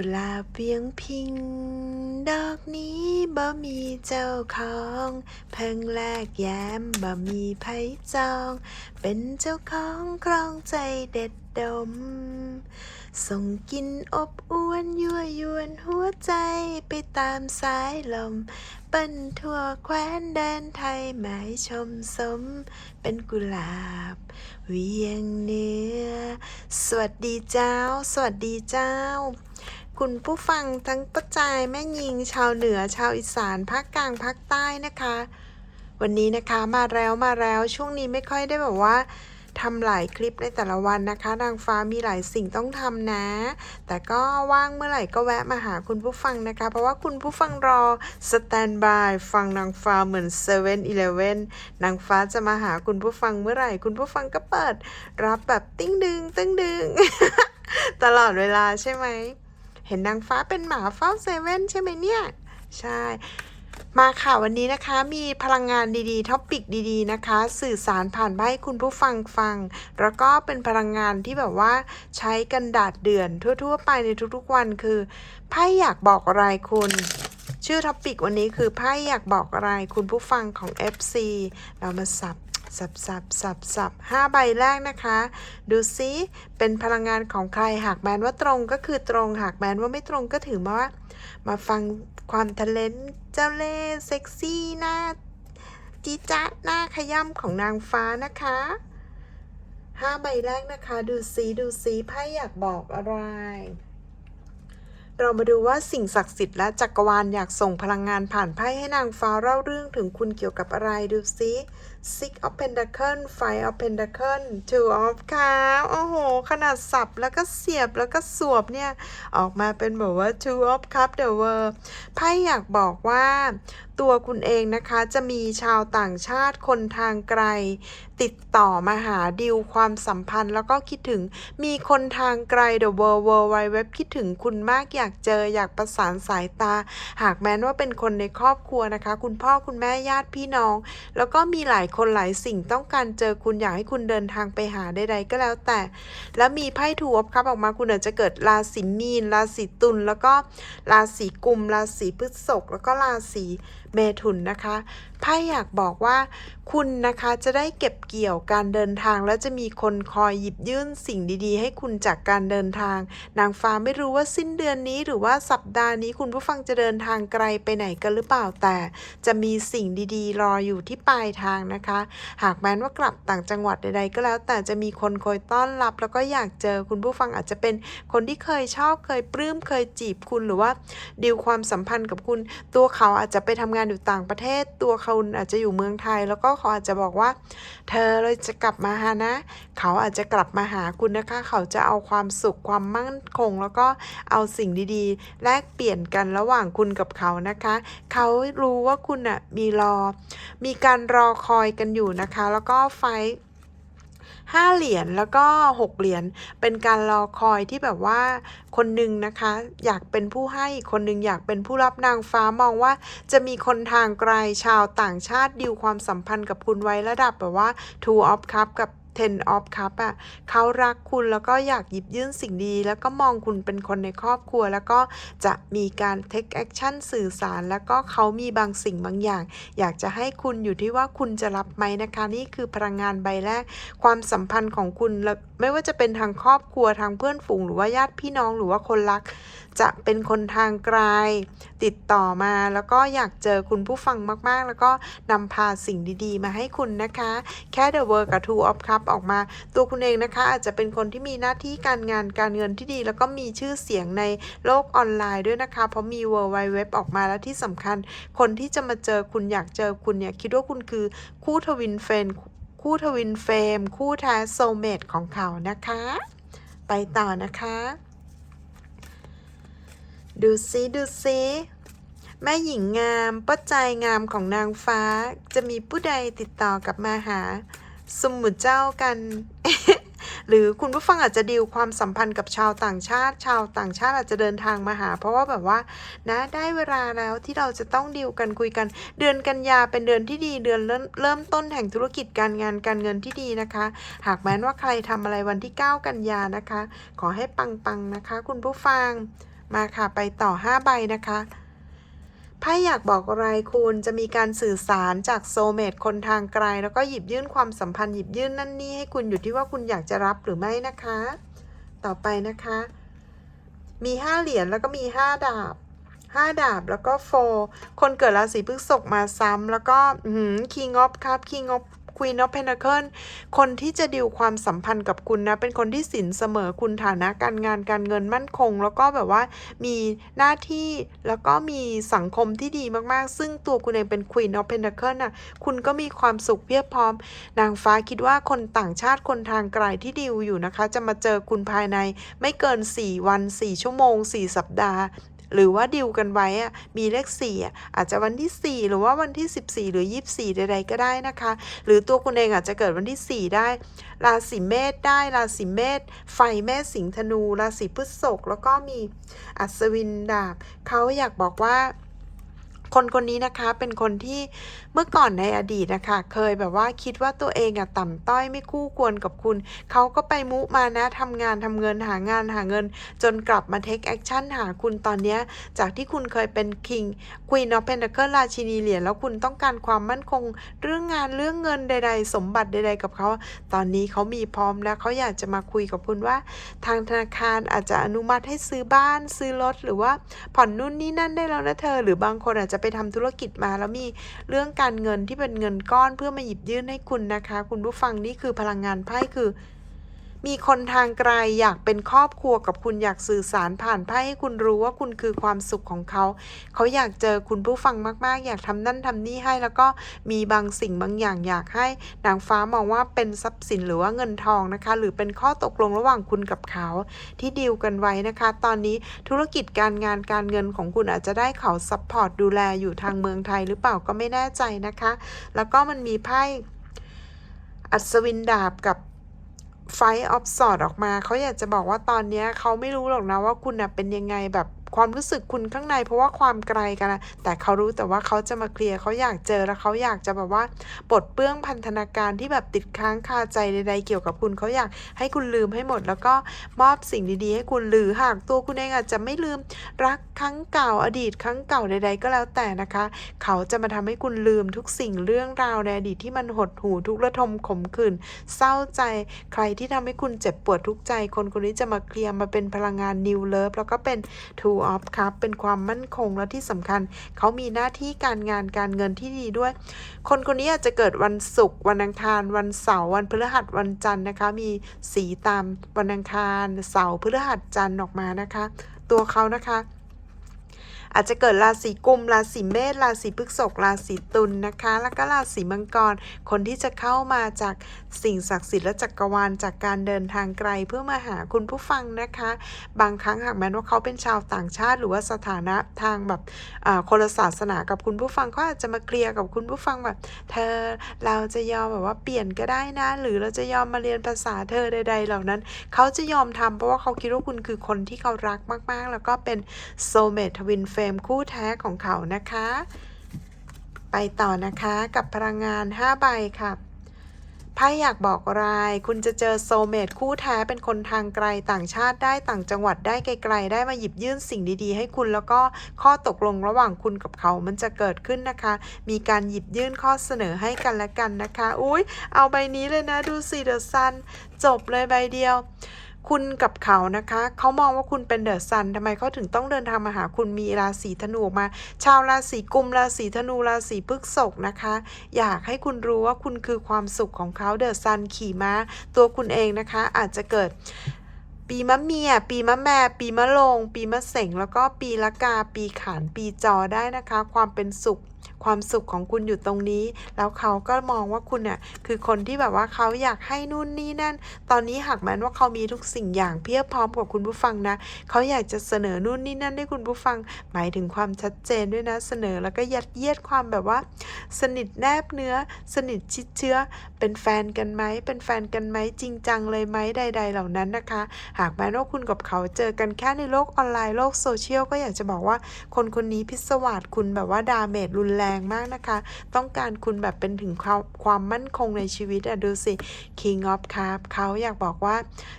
กุหลาบเวียงพิง ดอกนี้บ่มีเจ้าของ เพิ่งแลกแย้มบ่มีไผจอง เป็นเจ้าของครองใจเด็ดดม ส่งกินอบอวนยั่วยวนหัวใจไปตามสายลม เปิ้นทั่วแคว้นแดนไทยหมายชมสม เป็นกุหลาบ เวียงเหนือสวัสดีเจ้า สวัสดีเจ้า คุณผู้ฟังทั้งประจายแม่ยิง ชาวเหนือชาวอีสานภาคกลางภาคใต้นะคะ วันนี้นะคะมาแล้วมาแล้วช่วงนี้ไม่ค่อยได้แบบว่าทำหลายคลิปในแต่ละวันนะคะนางฟ้ามีหลายสิ่งต้องทำนะ แต่ก็ว่างเมื่อไหร่ก็แวะมาหาคุณผู้ฟังนะคะ เพราะว่าคุณผู้ฟังรอสแตนบายฟังนางฟ้าเหมือน7 e เ e ่ e อเนางฟ้าจะมาหาคุณผู้ฟังเมื่อไหร่ คุณผู้ฟังก็เปิด รับแบบติ้งดึง ตึ้งดึง ตลอดเวลาใช่ไหม เห็นนางฟ้าเป็นหมาเฝ้าเซเว่นใช่ไหมเนี่ย ใช่ มาค่ะวันนี้นะคะมีพลังงานดีๆท็อปิกดีๆนะคะ สื่อสารผ่านมาให้คุณผู้ฟังฟัง แล้วก็เป็นพลังงานที่แบบว่าใช้กันดาดเดือนทั่ว ๆ ไปในทุกๆวันคือไพ่อยากบอกอะไรคุณชื่อท็อปิกวันนี้คือไพ่อยากบอกอะไรคุณผู้ฟังของ FC เรามาสับ สับสับสับสับห้าใบแรกนะคะ ดูซิเป็นพลังงานของใครหากแมนว่าตรงก็คือตรงหากแมนว่าไม่ตรงก็ถือว่า มาฟังความทะเลนเจ้าเล่ห์เซ็กซี่หน้าจีจ๊ะหน้าขย่ำของนางฟ้านะคะห้าใบแรกนะคะ ดูซีดูซีไพ่อยากบอกอะไร เรามาดูว่าสิ่งศักดิ์สิทธิ์และจักรวาลอยากส่งพลังงานผ่านไพ่ให้นางฟ้าเล่าเรื่องถึงคุณเกี่ยวกับอะไรดูซิ Six of Pentacle Five of Pentacle Two of Cups โอ้โห ขนาดสับแล้วก็เสียบแล้วก็สวบเนี่ย ออกมาเป็นแบบว่า Two of Cups the World ไพ่อยากบอกว่าตัวคุณเองนะคะจะมีชาวต่างชาติคนทางไกล ติดต่อมาหาดิวความสัมพันธ์ แล้วก็คิดถึงมีคนทางไกล The World World Wide Web คิดถึงคุณมากอยากเจออยากประสานสายตา หากแม้นว่าเป็นคนในครอบครัวนะคะ คุณพ่อคุณแม่ญาติพี่น้อง แล้วก็มีหลายคนหลายสิ่งต้องการเจอคุณอยากให้คุณเดินทางไปหาใดๆก็แล้วแต่ แล้วมีไพ่ถูกครับออกมาคุณอาจจะเกิดราศีมีนราศีตุลแล้วก็ราศีกุมราศีพฤษภแล้วก็ราศีเมถุนนะคะไพ่อยากบอกว่าคุณนะคะจะได้เก็บเกี่ยวการเดินทาง และจะมีคนคอยหยิบยื่นสิ่งดีๆ ให้คุณจากการเดินทาง นางฟ้าไม่รู้ว่าสิ้นเดือนนี้หรือว่าสัปดาห์นี้คุณผู้ฟังจะเดินทางไกลไปไหนกันหรือเปล่าแต่ จะมีสิ่งดีๆ รออยู่ที่ปลายทางนะคะ หากแม้นว่ากลับต่างจังหวัดใดๆก็แล้ว แต่จะมีคนคอยต้อนรับ แล้วก็อยากเจอคุณผู้ฟังอาจจะเป็นคนที่เคยชอบเคยปลื้มเคยจีบคุณหรือว่าดีลความสัมพันธ์กับคุณตัวเขาอาจจะไปทำงานอยู่ต่างประเทศ ตัวเขาอาจจะอยู่เมืองไทย แล้วก็เขาอาจจะบอกว่า เธอเลยจะกลับมาหานะ เขาอาจจะกลับมาหาคุณนะคะ เขาจะเอาความสุขความมั่นคง แล้วก็เอาสิ่งดีๆ แลกเปลี่ยนกันระหว่างคุณกับเขานะคะ เขารู้ว่าคุณอะมีรอ มีการรอคอยกันอยู่นะคะ แล้วก็ไฟ ห้าเหรียญแล้วก็หกเหรียญเป็นการรอคอยที่แบบว่าคนหนึ่งนะคะ อยากเป็นผู้ให้อีกคนหนึ่งอยากเป็นผู้รับนางฟ้ามองว่า จะมีคนทางไกลชาวต่างชาติดิวความสัมพันธ์กับคุณไว้ระดับแบบว่า two of cup กับ ten of cup อะเขารักคุณแล้วก็อยากหยิบยื่นสิ่งดี แล้วก็มองคุณเป็นคนในครอบครัว แล้วก็จะมีการ take action สื่อสาร แล้วก็เขามีบางสิ่งบางอย่าง อยากจะให้คุณอยู่ที่ว่าคุณจะรับไหมนะคะนี่คือพลังงานใบแรก ความสัมพันธ์ของคุณแล้วไม่ว่าจะเป็นทางครอบครัวทางเพื่อนฝูงหรือว่าญาติพี่น้องหรือว่าคนรักจะเป็นคนทางไกล ติดต่อมาแล้วก็อยากเจอคุณผู้ฟังมากๆ แล้วก็นำพาสิ่งดีๆ มาให้คุณนะคะ แค่ The World กับ Two of Cup ออกมา ตัวคุณเองนะคะ อาจจะเป็นคนที่มีหน้าที่การงานการเงินที่ดี แล้วก็มีชื่อเสียงในโลกออนไลน์ด้วยนะคะ เพราะมี World Wide Web ออกมาแล้วที่สำคัญ คนที่จะมาเจอคุณอยากเจอคุณเนี่ยคิดว่าคุณคือคู่ทวินเฟนคู่ทวินเฟรมคู่แท้โซเมตของเขานะคะ ไปต่อนะคะ ดูซิดูซิแม่หญิงงามป้าใจงามของนางฟ้า จะมีผู้ใดติดต่อกลับมาหา สมุดเจ้ากัน หรือคุณผู้ฟังอาจจะดีลความสัมพันธ์กับชาวต่างชาติ ชาวต่างชาติอาจจะเดินทางมาหา เพราะว่าแบบว่านะได้เวลาแล้วที่เราจะต้องดีลกันคุยกัน เดือนกันยาเป็นเดือนที่ดีเดือนเริ่มเริ่มต้นแห่งธุรกิจการงานการเงินที่ดีนะคะ หากแม้นว่าใครทำอะไรวันที่ 9 กันยานะคะ ขอให้ปังๆนะคะ คุณผู้ฟัง มาค่ะไปต่อ 5 ใบนะคะไพ่อยากบอกอะไรคุณจะมีการสื่อสารจากโซเมตคนทางไกล แล้วก็หยิบยื่นความสัมพันธ์หยิบยื่นนั่นนี่ให้คุณอยู่ที่ว่าคุณอยากจะรับหรือไม่นะคะ ต่อไปนะคะ มีห้าเหรียญแล้วก็มีห้าดาบห้าดาบแล้วก็โฟคนเกิดราศีพฤษภมาซ้ำแล้วก็คิงออฟครับคิงออฟ ควีนออฟเพน a เคิลคนที่จะดิวความสัมพันธ์กับคุณนะ เป็นคนที่สินเสมอคุณฐานะการงานการเงินมั่นคง แล้วก็แบบว่ามีหน้าที่แล้วก็มีสังคมที่ดีมากๆ ซึ่งตัวคุณเองเป็นควีนออฟเพน a เคิลน่ะคุณก็มีความสุขเพียบพร้อม นางฟ้าคิดว่าคนต่างชาติคนทางไกลที่ดิวอยู่นะคะ จะมาเจอคุณภายในไม่เกิน 4 วัน 4 ชั่วโมง 4 สัปดาห์ หรือว่าดิวกันไว้อะมีเลข4อะอาจจะวันที่ 4 หรือว่าวันที่ 14 หรือ 24ใดๆก็ได้นะคะ หรือตัวคุณเองอาจจะเกิดวันที่ 4 ได้ ราศีเมษได้ ราศีเมษไฟแม่สิงห์ธนู ราศีพฤษภแล้วก็มีอัศวินดาบเขาอยากบอกว่า คนคนนี้นะคะเป็นคนที่เมื่อก่อนในอดีตนะคะ เคยแบบว่าคิดว่าตัวเองอะต่ำต้อยไม่คู่ควรกับคุณ เขาก็ไปมุมานะทำงานทำเงินหางานหาเงิน จนกลับมาเทคแอคชั่นหาคุณตอนเนี้ยจากที่คุณเคยเป็นคิงควีนอ f เพน t เคิลราชินีเหรียญแล้วคุณต้องการความมั่นคง เรื่องงานเรื่องเงินใด ๆ สมบัติใด ๆ กับเขา ตอนนี้เขามีพร้อมแล้วเขาอยากจะมาคุยกับคุณว่า ทางธนาคารอาจจะอนุมัติให้ซื้อบ้านซื้อรถหรือว่าผ่อนนู่นนี่นั่นได้แล้วนะเธอ หรือบางคนอาจจะไปทำธุรกิจมาแล้วมีเรื่องการเงินที่เป็นเงินก้อนเพื่อมาหยิบยื่นให้คุณนะคะ คุณผู้ฟังนี่คือพลังงานไพ่คือ มีคนทางไกลอยากเป็นครอบครัวกับคุณอยากสื่อสารผ่านไพ่ให้คุณรู้ว่าคุณคือความสุขของเขา เขาอยากเจอคุณผู้ฟังมาก ๆ อยากทำนั่นทำนี่ให้แล้วก็มีบางสิ่งบางอย่างอยากให้นางฟ้ามองว่าเป็นทรัพย์สินหรือว่าเงินทองนะคะ หรือเป็นข้อตกลงระหว่างคุณกับเขาที่ดีลกันไว้นะคะ ตอนนี้ธุรกิจการงานการเงินของคุณอาจจะได้เขาซัพพอร์ตดูแลอยู่ทางเมืองไทยหรือเปล่าก็ไม่แน่ใจนะคะ แล้วก็มันมีไพ่อัศวินดาบกับ ไฟออฟสอดออกมา เขาอยากจะบอกว่าตอนนี้เขาไม่รู้หรอกนะว่าคุณนะเป็นยังไงแบบ ความรู้สึกคุณข้างในเพราะว่าความไกลกันนะแต่เขารู้แต่ว่าเขาจะมาเคลียร์เขาอยากเจอแล้วเขาอยากจะแบบว่าปลดเปลื้องพันธนาการที่แบบติดค้างคาใจใดๆเกี่ยวกับคุณเขาอยากให้คุณลืมให้หมด แล้วก็มอบสิ่งดีๆ ให้คุณหรือหากตัวคุณเองอาจจะไม่ลืมรักครั้งเก่าอดีตครั้งเก่าใด ๆ ก็แล้วแต่นะคะ เขาจะมาทำให้คุณลืมทุกสิ่งเรื่องราวในอดีตที่มันหดหู่ทุกระทมขมขื่นเศร้าใจใครที่ทำให้คุณเจ็บปวดทุกใจ คนคนนี้จะมาเคลียร์มาเป็นพลังงาน New Love แล้วก็เป็น Two of Cup เป็นความมั่นคงและที่สำคัญ เขามีหน้าที่การงานการเงินที่ดีด้วย คนคนนี้อาจจะเกิดวันศุกร์วันอังคาร วันเสาร์วันพฤหัสวันจันทร์นะคะ มีสีตามวันอังคาร เสาร์พฤหัสจันทร์ออกมานะคะ ตัวเขานะคะ อาจจะเกิดราศีกุม ราศีเมษ ราศีพฤษภ ราศีตุลนะคะ แล้วก็ราศีมังกร คนที่จะเข้ามาจากสิ่งศักดิ์สิทธิ์และจักรวาลจากการเดินทางไกลเพื่อมาหาคุณผู้ฟังนะคะ บางครั้งหากแม้ว่าเขาเป็นชาวต่างชาติ หรือว่าสถานะทางแบบคนละศาสนากับคุณผู้ฟังเขาอาจจะมาเคลียร์กับคุณผู้ฟังแบบ เธอเราจะยอมแบบว่าเปลี่ยนก็ได้นะ หรือเราจะยอมมาเรียนภาษาเธอใด ๆ เหล่านั้น เขาจะยอมทำเพราะว่าเขาคิดว่าคุณคือคนที่เขารักมากๆ แล้วก็เป็นโซเมททวินเฟรมคู่แท้ของเขานะคะ ไปต่อนะคะกับพลังงาน 5 ใบค่ะไพ่อยากบอกอะไรคุณจะเจอโซเมตคู่แท้เป็นคนทางไกลต่างชาติได้ต่างจังหวัดได้ไกลๆ ได้มาหยิบยื่นสิ่งดีๆ ให้คุณแล้วก็ข้อตกลงระหว่างคุณกับเขามันจะเกิดขึ้นนะคะ มีการหยิบยื่นข้อเสนอให้กันและกันนะคะ อุ้ยเอาใบนี้เลยนะดูสิเดอะซันจบเลยใบเดียว คุณกับเขานะคะ เขามองว่าคุณเป็นเดอะซันทำไมเขาถึงต้องเดินทางมาหาคุณมีราศีธนูมา ชาวราศีกุมราศีธนูราศีพฤษภนะคะ อยากให้คุณรู้ว่าคุณคือความสุขของเขาเดอะซันขี่ม้า ตัวคุณเองนะคะ อาจจะเกิดปีมะเมีย ปีมะแม่ ปีมะโลง ปีมะเสงแล้วก็ปีละกา ปีขาน ปีจอได้นะคะ ความเป็นสุข ความสุขของคุณอยู่ตรงนี้ แล้วเขาก็มองว่าคุณเนี่ยคือคนที่แบบว่าเขาอยากให้นู่นนี่นั่น ตอนนี้หากแม้ว่าเขามีทุกสิ่งอย่างเพียบพร้อมกับคุณผู้ฟังนะ เขาอยากจะเสนอนู่นนี่นั่นให้คุณผู้ฟัง หมายถึงความชัดเจนด้วยนะ เสนอแล้วก็ยัดเยียดความแบบว่า สนิทแนบเนื้อ สนิทชิดเชื้อ เป็นแฟนกันไหม เป็นแฟนกันไหมจริงจังเลยไหมใด ๆ เหล่านั้นนะคะ หากแม้ว่าคุณกับเขาเจอกันแค่ในโลกออนไลน์โลกโซเชียลก็อยากจะบอกว่าคนคนนี้พิศวาสคุณแบบว่าดาเมจรุนแรงรงมากนะคะ ต้องการคุณแบบเป็นถึงความความมั่นคงในชีวิตอะดูสิ King of Cup เขาอยากบอกว่า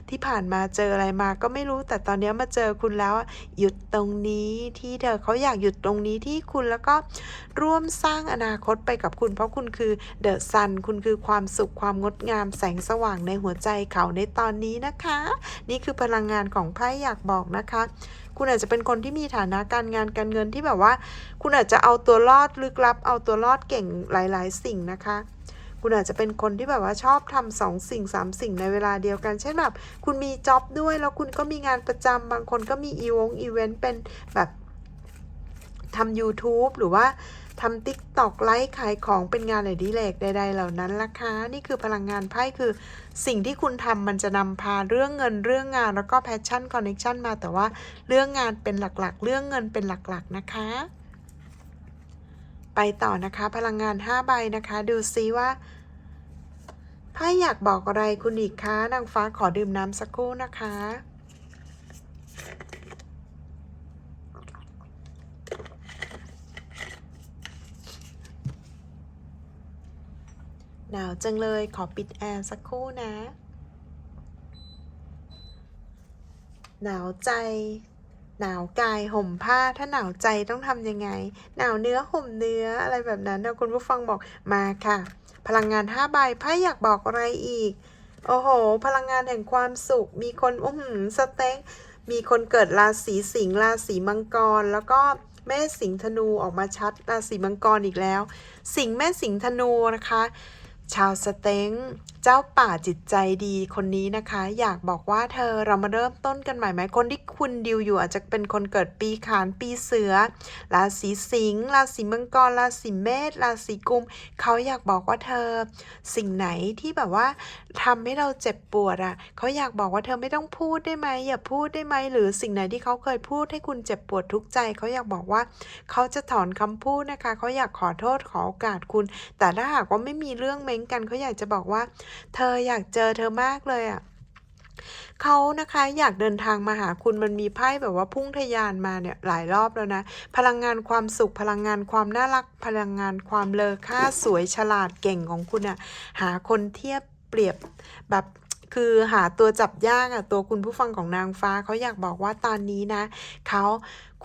ที่ผ่านมาเจออะไรมาก็ไม่รู้แต่ตอนนี้มาเจอคุณแล้วหยุดตรงนี้ที่เธอเขาอยากหยุดตรงนี้ที่คุณแล้วก็ร่วมสร้างอนาคตไปกับคุณ เพราะคุณคือเดอะซันคุณคือความสุขความงดงามแสงสว่างในหัวใจเขาในตอนนี้นะคะ นี่คือพลังงานของไพ่อยากบอกนะคะ คุณอาจจะเป็นคนที่มีฐานะการงานการเงินที่แบบว่า คุณอาจจะเอาตัวรอดลึกลับ เอาตัวรอดเก่งหลาย ๆ สิ่งนะคะ คุณอาจจะเป็นคนที่แบบว่าชอบทำสองสิ่งสามสิ่งในเวลาเดียวกัน เช่นแบบคุณมีจ็อบด้วย แล้วคุณก็มีงานประจำบางคนก็มีอีวงอีเวนต์เป็นแบบทำ YouTube หรือว่า ทำ TikTok ไลฟ์ขายของเป็นงานอดิเรกใด ๆ เหล่านั้นล่ะคะนี่คือพลังงานไพ่คือสิ่งที่คุณทำมันจะนำพาเรื่องเงินเรื่องงานแล้วก็แพชชั่นคอนเน c ชันมาแต่ว่าเรื่องงานเป็นหลักๆ เรื่องเงินเป็นหลักๆนะคะ ไปต่อนะคะพลังงาน 5 ใบนะคะ ดูซิว่าไพ่อยากบอกอะไรคุณอีกคะนางฟ้าขอดื่มน้ำสักครู่นะคะ หนาวจังเลยขอปิดแอร์สักครู่นะ หนาวใจ หนาวกายห่มผ้าถ้าหนาวใจต้องทำยังไง หนาวเนื้อห่มเนื้ออะไรแบบนั้นนะคุณผู้ฟังบอกมาค่ะ พลังงานห้าใบไพ่อยากบอกอะไรอีก โอ้โห พลังงานแห่งความสุข มีคนอื้อหือสเต็กมีคนเกิดราศีสิงห์ราศีมังกรแล้วก็แม่สิงห์ธนูออกมาชัดราศีมังกรอีกแล้ว สิงห์แม่สิงห์ธนูนะคะ ชาวสเต็งเจ้าป่าจิตใจดีคนนี้นะคะ อยากบอกว่าเธอเรามาเริ่มต้นกันใหม่ไหมคนที่คุณดิวอยู่อาจจะเป็นคนเกิดปีขานปีเสือราศีสิงห์ราศีมังกรราศีเมษราศีกุมเขาอยากบอกว่าเธอ สิ่งไหนที่แบบว่าทำให้เราเจ็บปวดอะเขาอยากบอกว่าเธอไม่ต้องพูดได้ไหมอย่าพูดได้ไหมหรือสิ่งไหนที่เขาเคยพูดให้คุณเจ็บปวดทุกข์ใจเขาอยากบอกว่าเขาจะถอนคำพูดนะคะเขาอยากขอโทษขอโอกาสคุณ แต่ถ้าหากว่าไม่มีเรื่องเม้งกันเขาอยากจะบอกว่าเธออยากเจอเธอมากเลยอะ่ะเขานะคะอยากเดินทางมาหาคุณมันมีไพ่แบบว่าพุ่งทะยานมาเนี่ยหลายรอบแล้วนะ พลังงานความสุขพลังงานความน่ารัก พลังงานความเลอค่าสวยฉลาดเก่งของคุณอะ่ะหาคนเทียบเปรียบแบบคือหาตัวจับยากอะตัวคุณผู้ฟังของนางฟ้าเขาอยากบอกว่าตอนนี้นะเขา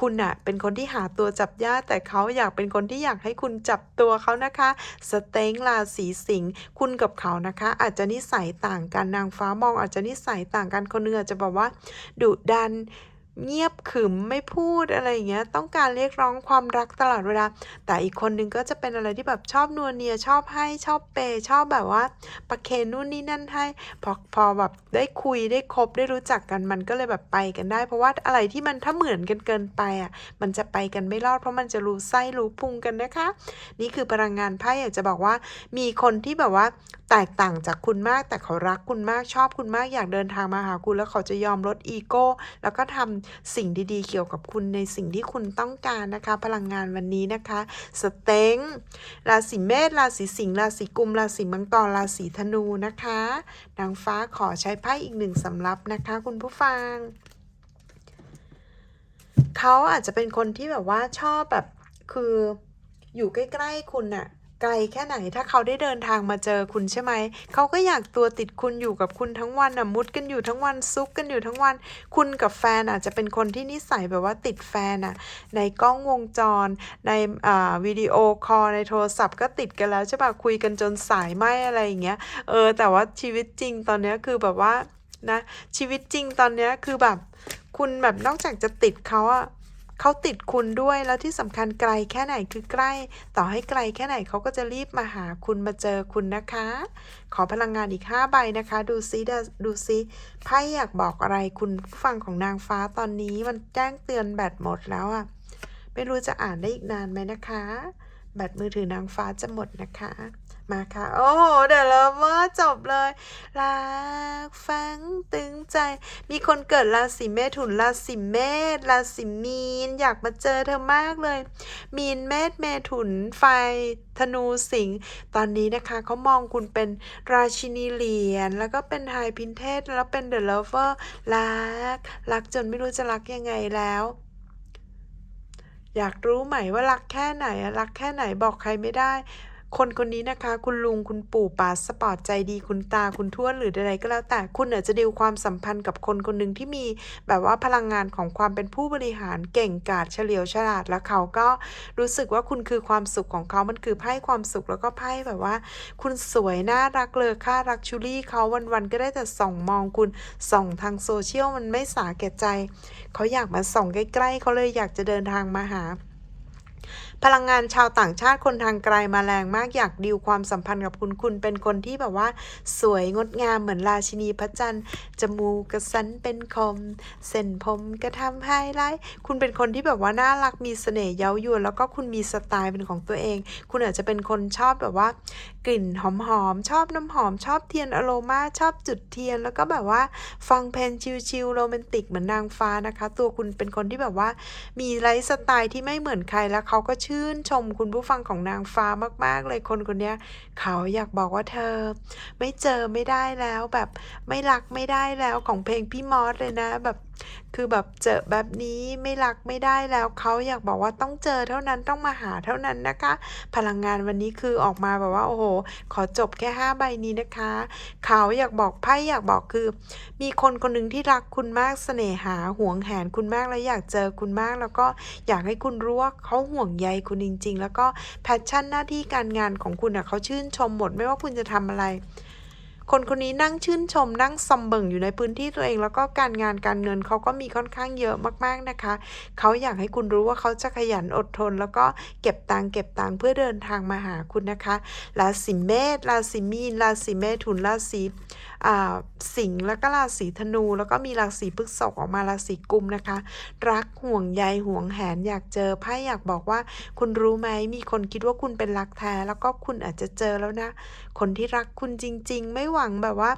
คุณอะเป็นคนที่หาตัวจับยากแต่เขาอยากเป็นคนที่อยากให้คุณจับตัวเขานะคะสเต็งราศีสิงห์คุณกับเขานะคะ อาจจะนิสัยต่างกันนางฟ้ามองอาจจะนิสัยต่างกันคนเนึงอาจจะบอกว่าดุดัน เงียบขึมไม่พูดอะไรอย่างเงี้ยต้องการเรียกร้องความรักตลอดเวลา แต่อีกคนนึงก็จะเป็นอะไรที่แบบชอบนัวเนียชอบให้ชอบเปย์ชอบแบบว่าประเคนนู่นนี่นั่นให้พอพอแบบได้คุยได้คบได้รู้จักกันมันก็เลยแบบไปกันได้ เพราะว่าอะไรที่มันถ้าเหมือนกันเกินไปอะมันจะไปกันไม่รอดเพราะมันจะรู้ไส้รู้พุงกันนะคะ นี่คือพลังงานไพ่อยากจะบอกว่า มีคนที่แบบว่าแตกต่างจากคุณมากแต่เขารักคุณมากชอบคุณมากอยากเดินทางมาหาคุณแล้วเขาจะยอมลดอีโก้แล้วก็ทำสิ่งดีๆ เกี่ยวกับคุณในสิ่งที่คุณต้องการนะคะ พลังงานวันนี้นะคะสเต็งราศีเมษราศีสิงห์ราศีกุมราศีมังกรราศีธนูนะคะนางฟ้าขอใช้ไพ่อีกหนึ่งสำรับนะคะ คุณผู้ฟังเขาอาจจะเป็นคนที่แบบว่าชอบแบบคืออยู่ใกล้ ๆ คุณน่ะ ไกลแค่ไหนถ้าเขาได้เดินทางมาเจอคุณใช่ไหม เขาก็อยากตัวติดคุณอยู่กับคุณทั้งวันน่ะมุดกันอยู่ทั้งวันซุกกันอยู่ทั้งวัน คุณกับแฟนอาจจะเป็นคนที่นิสัยแบบว่าติดแฟนน่ะ ในกล้องวงจร ในอ่าวิดีโอคอลในโทรศัพท์ก็ติดกันแล้วใช่ปะคุยกันจนสายไหมอะไรอย่างเงี้ย เออ แต่ว่าชีวิตจริงตอนนี้คือแบบว่านะชีวิตจริงตอนนี้คือแบบ คุณแบบนอกจากจะติดเขาอะ เขาติดคุณด้วยแล้วที่สำคัญไกลแค่ไหนคือใกล้ ต่อให้ไกลแค่ไหนเขาก็จะรีบมาหาคุณมาเจอคุณนะคะ ขอพลังงานอีก 5 ใบนะคะ ดูซิดูซิไพ่อยากบอกอะไรคุณผู้ฟังของนางฟ้าตอนนี้มันแจ้งเตือนแบตหมดแล้วอะไม่รู้จะอ่านได้อีกนานไหมนะคะ แบตมือถือนางฟ้าจะหมดนะคะ มาค่ะ โอ้โหเดี๋ยวเราว่าจบเลย รักฟังตึงใจ มีคนเกิดราศีเมถุนราศีเมษราศีมีน อยากมาเจอเธอมากเลย มีนเมษเมถุนไฟธนูสิงห์ตอนนี้นะคะเขามองคุณเป็นราชินีเหรียญแล้วก็เป็นไฮพินเทสแล้วเป็นเดอะเลเวอร์รัก รักจนไม่รู้จะรักยังไงแล้วอยากรู้ไหมว่ารักแค่ไหนรักแค่ไหนบอกใครไม่ได้ คนคนนี้นะคะ คุณลุงคุณปู่ป๋าสปอร์ตใจดีคุณตาคุณทวดหรือใดๆก็แล้วแต่คุณอาจจะดีลความสัมพันธ์กับคนคนหนึ่งที่มีแบบว่าพลังงานของความเป็นผู้บริหารเก่งกาจเฉลียวฉลาดแล้วเขาก็รู้สึกว่าคุณคือความสุขของเขา มันคือไพ่ความสุขแล้วก็ไพ่แบบว่า คุณสวยน่ารักเลยค่ารักชูรี่เขาวันๆก็ได้แต่ส่องมองคุณส่องทางโซเชียลมันไม่สาแก่ใจ เขาอยากมาส่องใกล้ๆเขาเลยอยากจะเดินทางมาหา พลังงานชาวต่างชาติคนทางไกลมาแรงมากอยากดิวความสัมพันธ์กับคุณคุณเป็นคนที่แบบว่า สวยงดงามเหมือนราชินีพระจันทร์จมูกกระสันเป็นคม เส้นผมก็ทำไฮไลท์คุณเป็นคนที่แบบว่าน่ารักมีเสน่ห์เย้ายวนแล้วก็คุณมีสไตล์เป็นของตัวเอง คุณอาจจะเป็นคนชอบแบบว่ากลิ่นหอมๆชอบน้ำหอม ชอบเทียนอโรมาชอบจุดเทียน แล้วก็แบบว่าฟังเพลงชิลๆโรแมนติกเหมือนนางฟ้านะคะ ตัวคุณเป็นคนที่แบบว่ามีไลฟ์สไตล์ที่ไม่เหมือนใครแล้วเขาก็ชื่อื่นชมคุณผู้ฟังของนางฟ้ามาก ๆ เลยคนคนเนี้ยเขาอยากบอกว่าเธอ ไม่เจอไม่ได้แล้วแบบไม่รักไม่ได้แล้วของเพลงพี่มอสเลยนะแบบคือแบบเจอแบบนี้ไม่รักไม่ได้แล้วเขาอยากบอกว่าต้องเจอเท่านั้นต้องมาหาเท่านั้นนะคะ พลังงานวันนี้คือออกมาแบบว่าโอ้โห ขอจบแค่5ใบนี้นะคะเขาอยากบอกไพ่อยากบอกคือ มีคนคนหนึ่งที่รักคุณมากเสน่หาห่วงแหนคุณมากแล้วอยากเจอคุณมากแล้วก็อยากให้คุณรู้ว่าเขาห่วงใยคุณจริง ๆ แล้วก็แพชชั่นหน้าที่การงานของคุณอะเขาชื่นชมหมดไม่ว่าคุณจะทำอะไร คนคนนี้นั่งชื่นชมนั่งซอมเบิ่งอยู่ในพื้นที่ตัวเอง แล้วก็การงานการเงินเขาก็มีค่อนข้างเยอะมากๆนะคะ เขาอยากให้คุณรู้ว่าเขาจะขยันอดทน แล้วก็เก็บตังเก็บตังเพื่อเดินทางมาหาคุณนะคะราศีเมษราศีมีนราศีเมถุนราศี สิงห์แล้วก็ราศีธนู แล้วก็มีราศีพฤษภออกมาราศีกุมนะคะ รักห่วงใยห่วงแหนอยากเจอไพ่อยากบอกว่า คุณรู้ไหมมีคนคิดว่าคุณเป็นรักแท้ แล้วก็คุณอาจจะเจอแล้วนะ คนที่รักคุณจริง ๆ ไม่หวังแบบว่า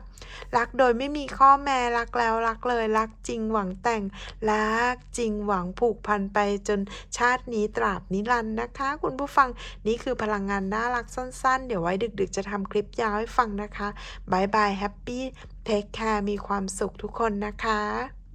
รักโดยไม่มีข้อแม้รักแล้วรักเลยรักจริงหวังแต่ง รักจริงหวังผูกพันไปจนชาตินี้ตราบนิรันดร์นะคะ คุณผู้ฟังนี่คือพลังงานน่ารักสั้นๆ เดี๋ยวไว้ดึกๆ จะทำคลิปยาวให้ฟังนะคะบายบายแฮปปี้เทคแคร์มีความสุขทุกคนนะคะ